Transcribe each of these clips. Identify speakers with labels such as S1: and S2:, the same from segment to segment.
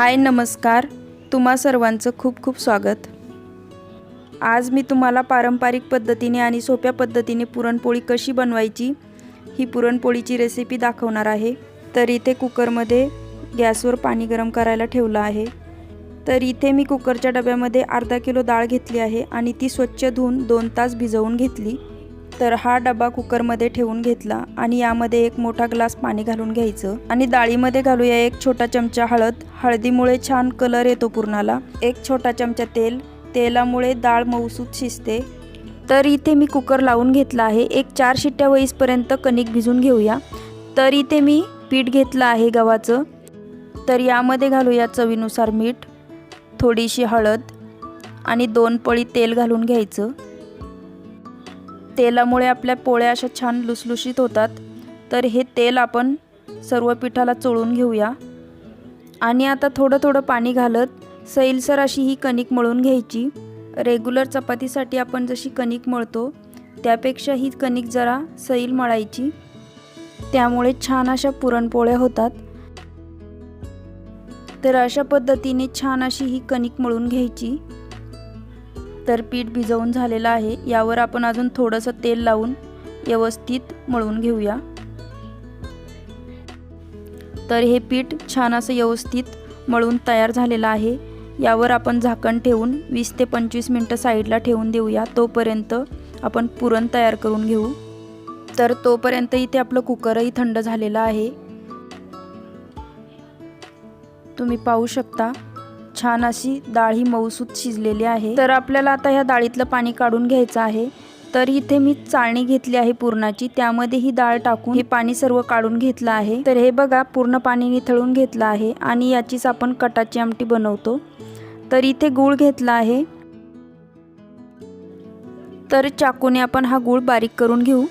S1: हाय नमस्कार. तुम्हा सर्वांचं खूप खूप स्वागत. आज मी तुम्हाला पारंपरिक पद्धतीने आणि सोप्या पद्धतीने पुरणपोळी कशी बनवायची ही पुरणपोळीची रेसिपी दाखवणार आहे. तर इथे कुकरमध्ये गॅसवर पाणी गरम करायला ठेवलं आहे. तर इथे मी कुकरच्या डब्यामध्ये अर्धा किलो डाळ घेतली आहे आणि ती स्वच्छ धुवून दोन तास भिजवून घेतली. तर हा डबा कुकरमध्ये ठेवून घेतला आणि यामध्ये एक मोठा ग्लास पाणी घालून घ्यायचं. आणि डाळीमध्ये घालूया एक छोटा चमचा हळद. हळदीमुळे छान कलर येतो पुरणाला. एक छोटा चमचा तेल. तेलामुळे डाळ मऊसूत शिजते. तर इथे मी कुकर लावून घेतला आहे. एक चार शिट्ट्या वईसपर्यंत कणिक भिजून घेऊया. तर इथे मी पीठ घेतलं आहे गव्हाचं. तर यामध्ये घालूया चवीनुसार मीठ थोडीशी हळद आणि दोन पळी तेल घालून घ्यायचं. तेलामुळे आपल्या पोळ्या अशा छान लुसलुशीत होतात. तर हे तेल आपण सर्व पिठाला चोळून घेऊया. आणि आता थोडं थोडं पाणी घालत सैलसर अशी ही कणिक मळून घ्यायची. रेग्युलर चपातीसाठी आपण जशी कणिक मळतो त्यापेक्षा ही कणिक जरा सैल मळायची. त्यामुळे छान अशा पुरणपोळ्या होतात. तर अशा पद्धतीने छान अशी ही कणिक मळून घ्यायची. तर पीठ भिजवून झालेलं आहे. यावर आपण अजून थोडंसं तेल लावून व्यवस्थित मळून घेऊया. तर हे पीठ छान असं व्यवस्थित मळून तयार झालेलं आहे. यावर आपण झाकण ठेवून वीस ते पंचवीस मिनटं साईडला ठेवून देऊया. तोपर्यंत आपण पुरण तयार करून घेऊ. तर तोपर्यंत इथे आपलं कुकरही थंड झालेलं आहे. तुम्ही पाहू शकता. छान अशी डाळ ही मऊसूत शिजलेली आहे. तर आपल्याला आता ह्या डाळीतलं पाणी काढून घ्यायचं आहे. तर इथे मी चाळणी घेतली आहे पूर्णाची. त्यामध्ये ही डाळ टाकून हे पाणी सर्व काढून घेतलं आहे. तर हे बघा पूर्ण पाणी निथळून घेतलं आहे आणि याचीच आपण कटाची आमटी बनवतो. तर इथे गूळ घेतला आहे. तर चाकूने आपण हा गूळ बारीक करून घेऊ.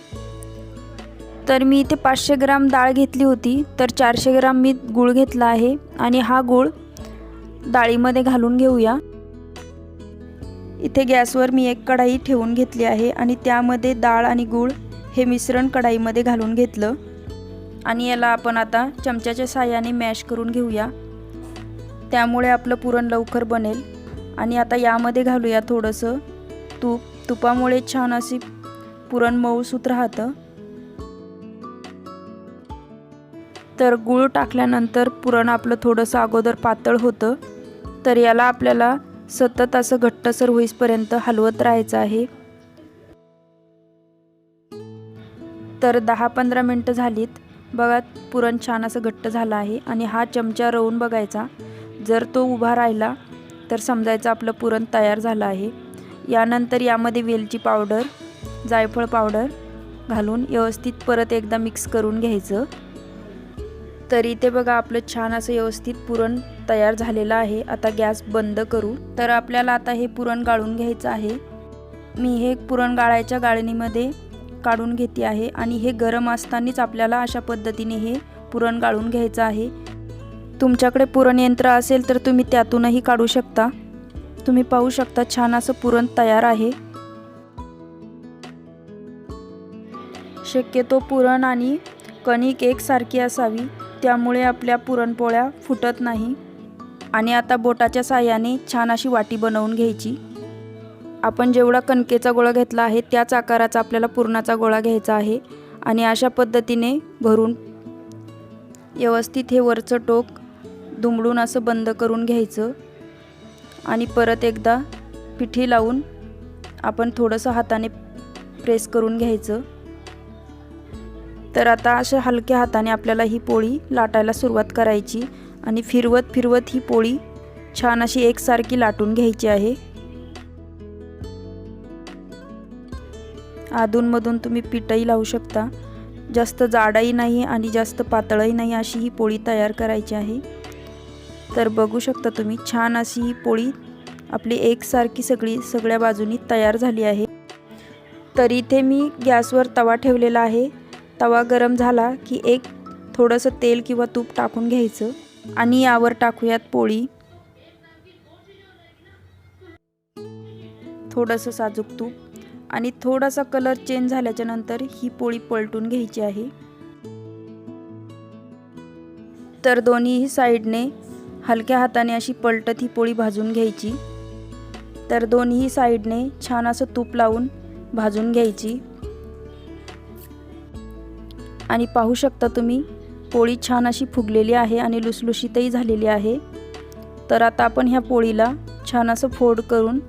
S1: तर मी इथे पाचशे ग्राम डाळ घेतली होती. तर चारशे ग्राम मी गूळ घेतला आहे आणि हा गूळ डाळीमध्ये घालून घेऊया. इथे गॅसवर मी एक कढाई ठेवून घेतली आहे आणि त्यामध्ये डाळ आणि गूळ हे मिश्रण कढाईमध्ये घालून घेतलं. आणि याला आपण आता चमच्याच्या साह्याने मॅश करून घेऊया. त्यामुळे आपलं पुरण लवकर बनेल. आणि आता यामध्ये घालूया थोडंसं तूप. तुपामुळे छान अशी पुरण मऊसूत राहतं. तर गूळ टाकल्यानंतर पुरण आपलं थोडंसं अगोदर पातळ होतं तर याला आपल्याला सतत असं घट्टसर होईसपर्यंत हलवत राहायचं आहे. तर दहा पंधरा मिनटं झालीत. बघा पुरण छान असं घट्ट झालं आहे आणि हा चमचा रवून बघायचा. जर तो उभा राहिला तर समजायचं आपलं पुरण तयार झालं आहे. यानंतर यामध्ये वेलची पावडर जायफळ पावडर घालून व्यवस्थित परत एकदा मिक्स करून घ्यायचं. तर इथे बघा आपलं छान असं व्यवस्थित पुरण तयार झालेलं आहे. आता गॅस बंद करू. तर आपल्याला आता हे पुरण गाळून घ्यायचं आहे. मी हे पुरण गाळायच्या गाळणीमध्ये काढून घेते आहे आणि हे गरम असतानाच आपल्याला अशा पद्धतीने हे पुरण गाळून घ्यायचं आहे. तुमच्याकडे पुरण यंत्र असेल तर तुम्ही त्यातूनही काढू शकता. तुम्ही पाहू शकता छान असं पुरण तयार आहे. शक्यतो पुरण आणि कणिक एकसारखी असावी. त्यामुळे आपल्या पुरणपोळ्या फुटत नाही आणि आता बोटाच्या साह्याने छान अशी वाटी बनवून घ्यायची. आपण जेवढा कणकेचा गोळा घेतला आहे त्याच आकाराचा आपल्याला पुरणाचा गोळा घ्यायचा आहे आणि अशा पद्धतीने भरून व्यवस्थित हे वरचं टोक दुमडून असं बंद करून घ्यायचं आणि परत एकदा पिठी लावून आपण थोडंसं हाताने प्रेस करून घ्यायचं. तर आता अशा हलक्या हाताने आपल्याला ही पोळी लाटायला सुरुवात करायची आणि फिरवत फिरवत ही पोळी छान अशी एकसारखी लाटून घ्यायची आहे. अधूनमधून तुम्ही पिठही लावू शकता. जास्त जाडही नाही आणि जास्त पातळही नाही अशी ही पोळी तयार करायची आहे. तर बघू शकता तुम्ही छान अशी ही पोळी आपली एकसारखी सगळी सगळ्या बाजूनी तयार झाली आहे. तर इथे मी गॅसवर तवा ठेवलेला आहे. तवा गरम झाला की एक थोडंसं तेल किंवा तूप टाकून घ्यायचं आणि यावर टाकूयात पोळी. थोडंसं साजूक तूप आणि थोडासा कलर चेंज झाल्याच्यानंतर ही पोळी पलटून घ्यायची आहे. तर दोन्हीही साईडने हलक्या हाताने अशी पलटत ही पोळी भाजून घ्यायची. तर दोन्ही साईडने छान असं तूप लावून भाजून घ्यायची. आणि पाहू शकता तुम्ही पोळी छान अशी फुगलेली आहे आणि लुसलुशीतही झालेली आहे. तर आता आपण ह्या पोळीला छान असं फोड करून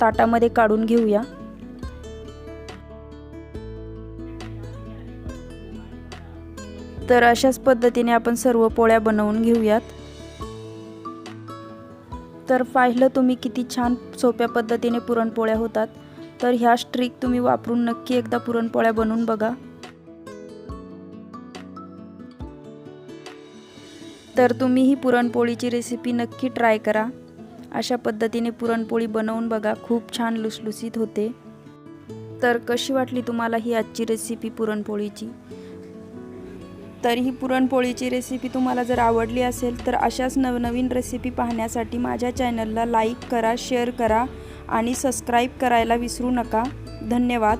S1: ताटामध्ये काढून घेऊया. तर अशाच पद्धतीने आपण सर्व पोळ्या बनवून घेऊयात. तर पाहिलं तुम्ही किती छान सोप्या पद्धतीने पुरणपोळ्या होतात. तर ह्या स्ट्रिक तुम्ही वापरून नक्की एकदा पुरणपोळ्या बनवून बघा. तर तुम्ही ही पुरणपोळीची रेसिपी नक्की ट्राय करा. अशा पद्धतीने पुरणपोळी बनवून बघा खूप छान लुसलुसीत होते. तर कशी वाटली तुम्हाला ही आजची रेसिपी पुरणपोळीची? तर ही पुरणपोळीची रेसिपी तुम्हाला जर आवडली असेल तर अशाच नवनवीन रेसिपी पाहण्यासाठी माझ्या चॅनलला लाईक करा शेअर करा आणि सबस्क्राईब करायला विसरू नका. धन्यवाद.